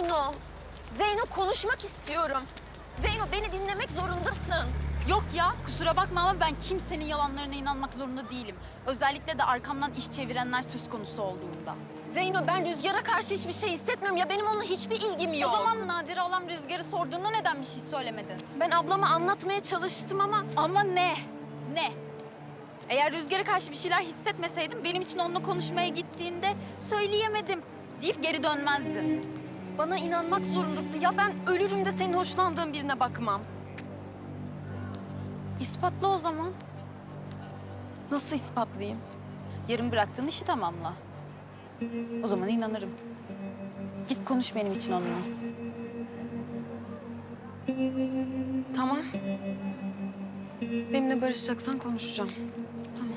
Zeyno. Zeyno konuşmak istiyorum. Zeyno beni dinlemek zorundasın. Yok ya kusura bakma ama ben kimsenin yalanlarına inanmak zorunda değilim. Özellikle de arkamdan iş çevirenler söz konusu olduğunda. Zeyno ben Rüzgar'a karşı hiçbir şey hissetmiyorum ya benim onunla hiçbir ilgim yok. O zaman Nadire alam Rüzgar'ı sorduğunda neden bir şey söylemedin? ben ablama anlatmaya çalıştım ama Ama ne? Ne? Eğer Rüzgar'a karşı bir şeyler hissetmeseydim benim için onunla konuşmaya gittiğinde söyleyemedim deyip geri dönmezdin. Bana inanmak zorundasın. Ya ben ölürüm de senin hoşlandığın birine bakmam. İspatla o zaman. Nasıl ispatlayayım? Yarın bıraktığın işi tamamla. O zaman inanırım. Git konuş benim için onunla. Tamam. Benimle barışacaksan konuşacağım. Tamam.